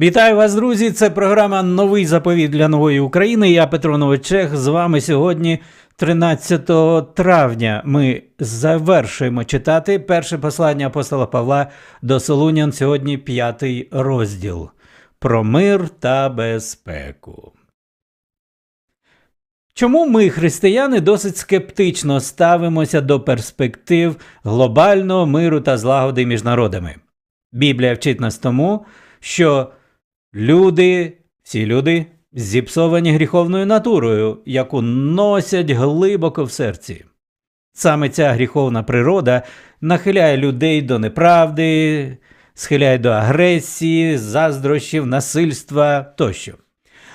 Вітаю вас, друзі! Це програма Новий заповіт для нової України. Я Петро Новичех. З вами сьогодні, 13 травня, ми завершуємо читати перше послання апостола Павла до Солунян. Сьогодні п'ятий розділ про мир та безпеку. Чому ми, християни, досить скептично ставимося до перспектив глобального миру та злагоди між народами? Біблія вчить нас тому, що люди, всі люди, зіпсовані гріховною натурою, яку носять глибоко в серці. Саме ця гріховна природа нахиляє людей до неправди, схиляє до агресії, заздрощів, насильства тощо.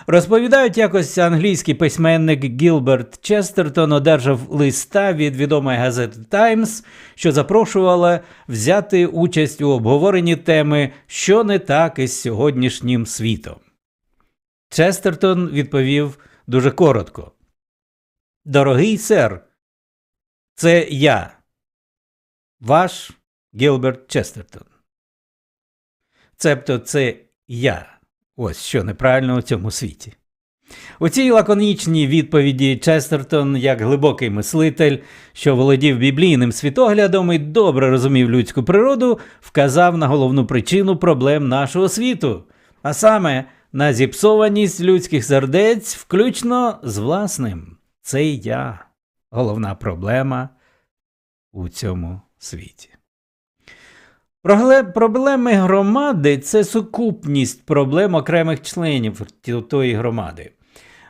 Розповідають, якось англійський письменник Гілберт Честертон одержав листа від відомої газети Таймс, що запрошувала взяти участь у обговоренні теми, що не так із сьогоднішнім світом. Честертон відповів дуже коротко: Дорогий сер, це я, ваш Гілберт Честертон. Цебто це я. Ось що неправильно у цьому світі. У цій лаконічній відповіді Честертон, як глибокий мислитель, що володів біблійним світоглядом і добре розумів людську природу, вказав на головну причину проблем нашого світу, а саме на зіпсованість людських сердець, включно з власним. Це я, головна проблема у цьому світі. Проблеми громади це сукупність проблем окремих членів тої громади.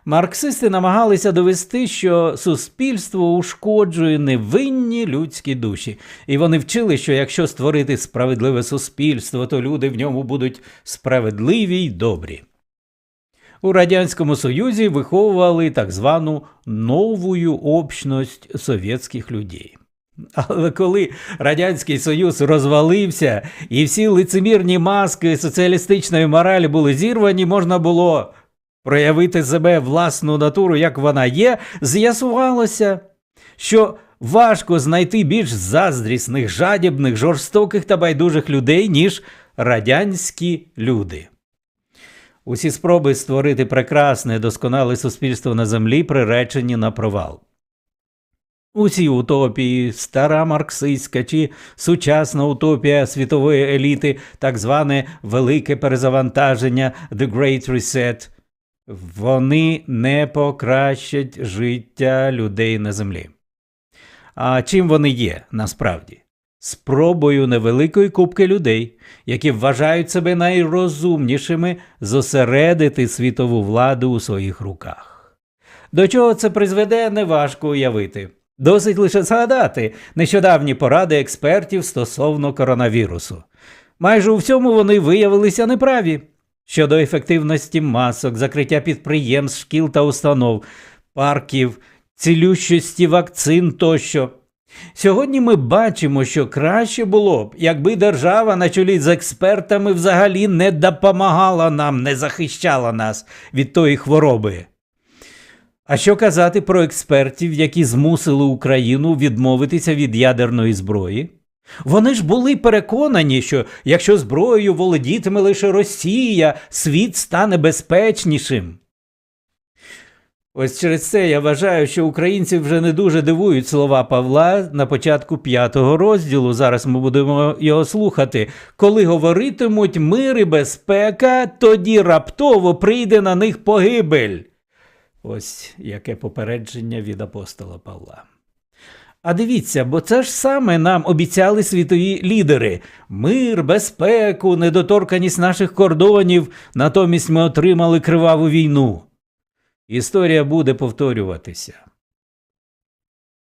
Марксисти намагалися довести, що суспільство ушкоджує невинні людські душі, і вони вчили, що якщо створити справедливе суспільство, то люди в ньому будуть справедливі й добрі. У Радянському Союзі виховували так звану новую общність совєтських людей. Але коли Радянський Союз розвалився і всі лицемірні маски соціалістичної моралі були зірвані, можна було проявити себе власну натуру, як вона є, з'ясувалося, що важко знайти більш заздрісних, жадібних, жорстоких та байдужих людей, ніж радянські люди. Усі спроби створити прекрасне, досконале суспільство на землі приречені на провал. Усі утопії, стара марксистська чи сучасна утопія світової еліти, так зване велике перезавантаження The Great Reset, вони не покращать життя людей на землі. А чим вони є насправді? Спробою невеликої купки людей, які вважають себе найрозумнішими, зосередити світову владу у своїх руках. До чого це призведе, неважко уявити. Досить лише згадати нещодавні поради експертів стосовно коронавірусу. Майже у всьому вони виявилися неправі щодо ефективності масок, закриття підприємств, шкіл та установ, парків, цілющості вакцин тощо. Сьогодні ми бачимо, що краще було б, якби держава на чолі з експертами взагалі не допомагала нам, не захищала нас від тої хвороби. А що казати про експертів, які змусили Україну відмовитися від ядерної зброї? Вони ж були переконані, що якщо зброєю володітиме лише Росія, світ стане безпечнішим. Ось через це я вважаю, що українці вже не дуже дивують слова Павла на початку п'ятого розділу. Зараз ми будемо його слухати. Коли говоритимуть мир і безпека, тоді раптово прийде на них погибель. Ось яке попередження від апостола Павла. А дивіться, бо це ж саме нам обіцяли світові лідери: мир, безпеку, недоторканість наших кордонів, натомість ми отримали криваву війну. Історія буде повторюватися.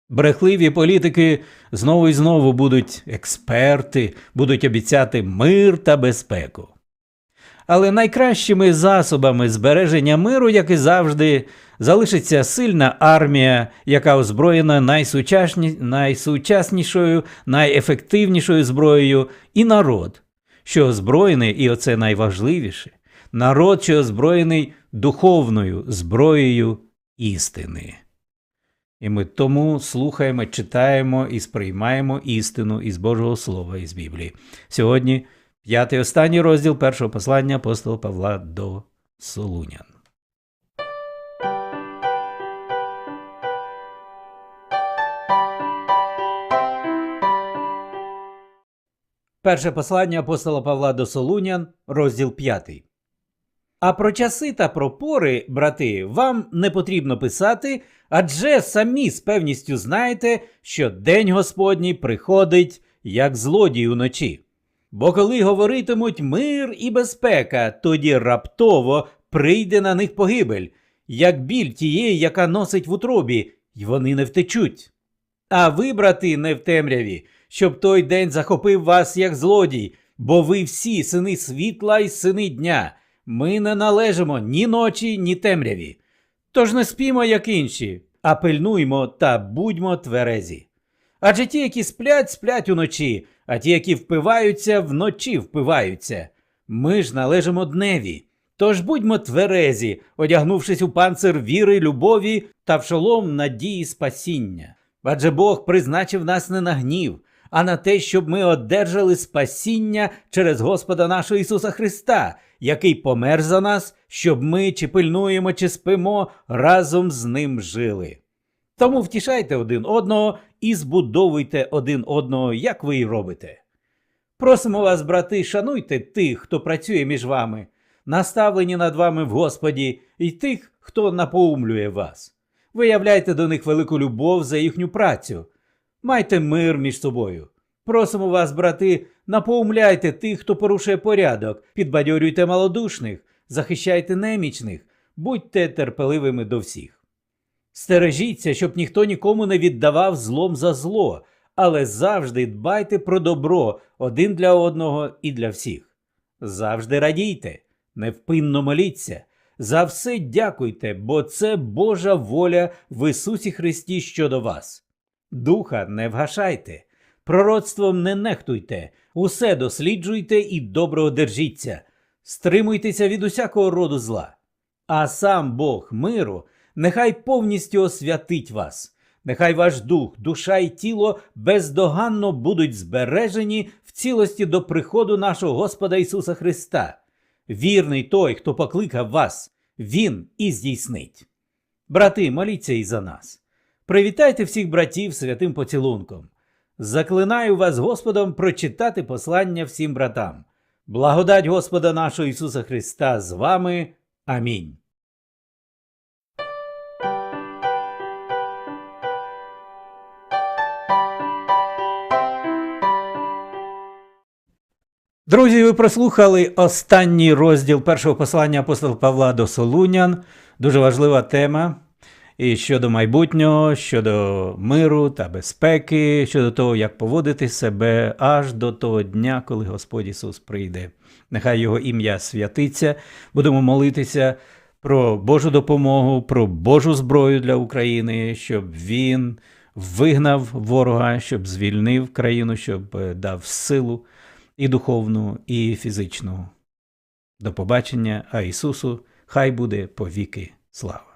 Брехливі політики знову і знову будуть експерти, будуть обіцяти мир та безпеку. Але найкращими засобами збереження миру, як і завжди, залишиться сильна армія, яка озброєна найсучасні... найсучаснішою, найефективнішою зброєю, і народ, що озброєний, і оце найважливіше, народ, що озброєний духовною зброєю істини. І ми тому слухаємо, читаємо і сприймаємо істину із Божого Слова із Біблії. Сьогодні П'ятий останній розділ першого послання апостола Павла до Солунян. Перше послання апостола Павла до Солунян, розділ 5. А про часи та про пори, брати, вам не потрібно писати, адже самі з певністю знаєте, що день Господній приходить, як злодій уночі. Бо коли говоритимуть мир і безпека, тоді раптово прийде на них погибель, як біль тієї, яка носить в утробі, й вони не втечуть. А ви, брати, не в темряві, щоб той день захопив вас як злодій, бо ви всі сини світла й сини дня. Ми не належимо ні ночі, ні темряві. Тож не спімо, як інші, а пильнуймо та будьмо тверезі. Адже ті, які сплять, сплять уночі, а ті, які впиваються, вночі впиваються. Ми ж належимо дневі. Тож будьмо тверезі, одягнувшись у панцир віри, любові та в шолом надії спасіння. Адже Бог призначив нас не на гнів, а на те, щоб ми одержали спасіння через Господа нашого Ісуса Христа, який помер за нас, щоб ми, чи пильнуємо, чи спимо, разом з ним жили. Тому втішайте один одного і збудовуйте один одного, як ви й робите. Просимо вас, брати, шануйте тих, хто працює між вами, наставлені над вами в Господі, і тих, хто напоумлює вас. Виявляйте до них велику любов за їхню працю. Майте мир між собою. Просимо вас, брати, напоумляйте тих, хто порушує порядок, підбадьорюйте малодушних, захищайте немічних, будьте терпеливими до всіх. Стережіться, щоб ніхто нікому не віддавав злом за зло, але завжди дбайте про добро один для одного і для всіх. Завжди радійте, невпинно моліться, за все дякуйте, бо це Божа воля в Ісусі Христі щодо вас. Духа не вгашайте, пророцтвом не нехтуйте, усе досліджуйте і доброго держіться, стримуйтеся від усякого роду зла. А сам Бог миру нехай повністю освятить вас, нехай ваш дух, душа і тіло бездоганно будуть збережені в цілості до приходу нашого Господа Ісуса Христа. Вірний той, хто покликав вас, Він і здійснить. Брати, моліться і за нас. Привітайте всіх братів святим поцілунком. Заклинаю вас Господом прочитати послання всім братам. Благодать Господа нашого Ісуса Христа з вами. Амінь. Друзі, ви прослухали останній розділ першого послання апостола Павла до Солунян. Дуже важлива тема. І щодо майбутнього, щодо миру та безпеки, щодо того, як поводити себе аж до того дня, коли Господь Ісус прийде. Нехай Його ім'я святиться. Будемо молитися про Божу допомогу, про Божу зброю для України, щоб Він вигнав ворога, щоб звільнив країну, щоб е, дав силу і духовну, і фізичну. До побачення, а Ісусу хай буде повіки слава.